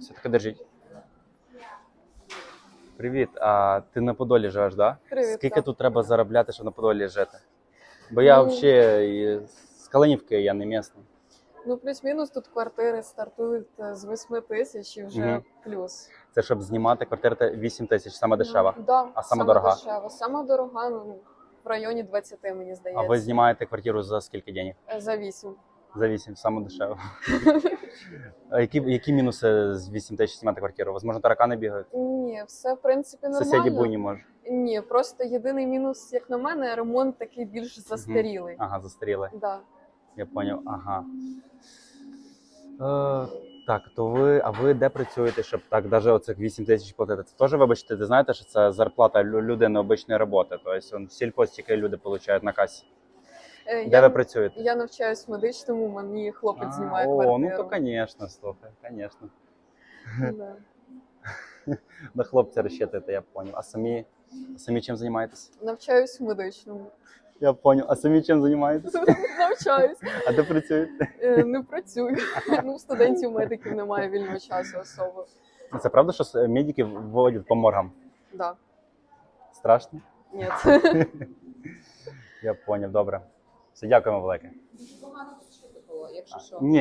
Все таки держіть. Привіт. А ти на Подолі живеш, да? Привіт, Скільки так. тут треба заробляти, щоб на Подолі жити? Бо я Ну- взагалі з Калинівки, я не місний. Ну, плюс-мінус тут квартири стартують е, з 8 тисяч і вже Мгм. плюс. Це щоб знімати квартиру це 8 тисяч, саме дешева. Ну, да, А сама дорога? Дешева. Сама дорога, ну, в районі 20, мені здається. А ви знімаєте квартиру за скільки денег? Е, За 8. За 8, саме дешево. А які, які мінуси з 8 тисяч знімати квартиру? Возможно, таракани бігають? Ні, все в принципі нормально. Сусіді буйні може. Ні, просто єдиний мінус, як на мене, ремонт такий більш застарілий. Ага, застаріли. Да. Я поняв. Ага. Е, так, то ви, а ви де працюєте, щоб так, навіть оцих 8 тисяч платити? Це теж, вибачте, ти знаєте, що це зарплата лю- людини обичної роботи. Тобто он, в сільпо стільки люди отримують на касі. Е, Де я, ви працюєте? я навчаюсь в медичному, мені хлопець А, знімає О, квартиру. ну то, звісно, слухай, звісно. Да. На хлопця розчитуєте, я поняв. А самі, самі чим займаєтесь? Навчаюсь в медичному. Я поняв. А самі чим займаєтесь? Навчаюсь. А де працюєте? Е, Не працюю. Ну, студентів медиків немає вільного часу особо. Це правда, що медики вводять по моргам? Да. Страшно? Ні. Я поняв, добре. Все, дякуємо велике. Погано чути було, якщо що. Ні,